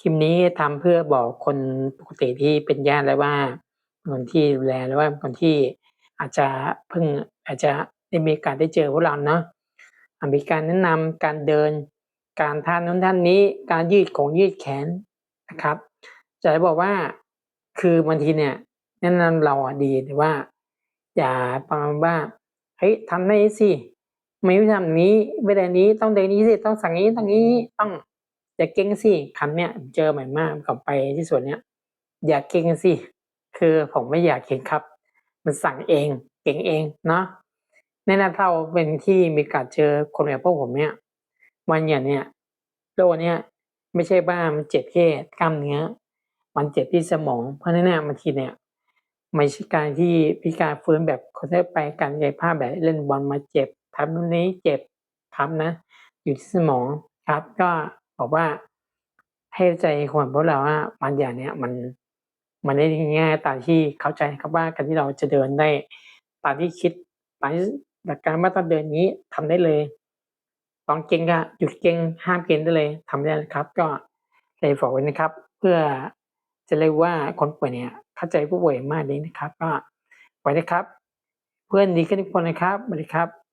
คลิปนี้ทำเพื่อบอกคนปกติที่เป็นญาติแล้วว่าคนที่ดูแลหรือว่าคนที่อาจจะเพิ่งอาจจะได้มีกาสได้เจอพวกเราเนาะอะมีการแนะนำการเดิน การท่านู้นท่านนี้ การยืดของยืดแขนนะครับ จะบอกว่าคือบางทีเนี่ยแนะนำเราอะดีแต่ว่า อย่าประมาณว่าเฮ้ยทำได้สิไม่ทำอย่างนี้ไม่ได้นี้ต้องเดนนี้สิต้องสั่งนี้ต้องนี้ต้อง อย่าเก่งสิคำเนี้ยเจอใหม่มากก่อนไปที่ส่วนเนี้ย อย่าเก่งสิคือผมไม่อยากเก่งครับ มันสั่งเองเก่งเองเนาะในนั้นเราเป็นที่มีการเจอคนแบบพวกผมเนี่ยวันอย่างเนี้ยโรคเนี้ยไม่ใช่บ้ามันเจ็บแค่กล้ามเนื้อมันเจ็บที่สมอง เพราะนั้นเนี่ยบางทีเนี่ยไม่ใช่การที่พิการฟื้นแบบคนทั่วไปการกายภาพแบบเล่นบอลมาเจ็บทำตรงนี้เจ็บครับนะ อยู่ที่สมองครับ ก็ บอกว่าให้ใจคนพวกเราว่าบางอย่างเนี่ยมันมันได้ง่ายตามที่เข้าใจครับว่าการที่เราจะเดินได้ตามที่คิดตามหลักการว่าต้องเดินนี้ทำได้เลยตอนเก่งก็หยุดเก่งห้ามเก่งได้เลยทำได้เลยครับ ก็เลยฝากไว้นะครับ เพื่อจะเรียกว่าคนป่วยเนี่ย เข้าใจผู้ป่วยมากนี้นะครับ ก็ไว้นะครับ เพื่อนดีกันทุกคนนะครับสวัสดีครับ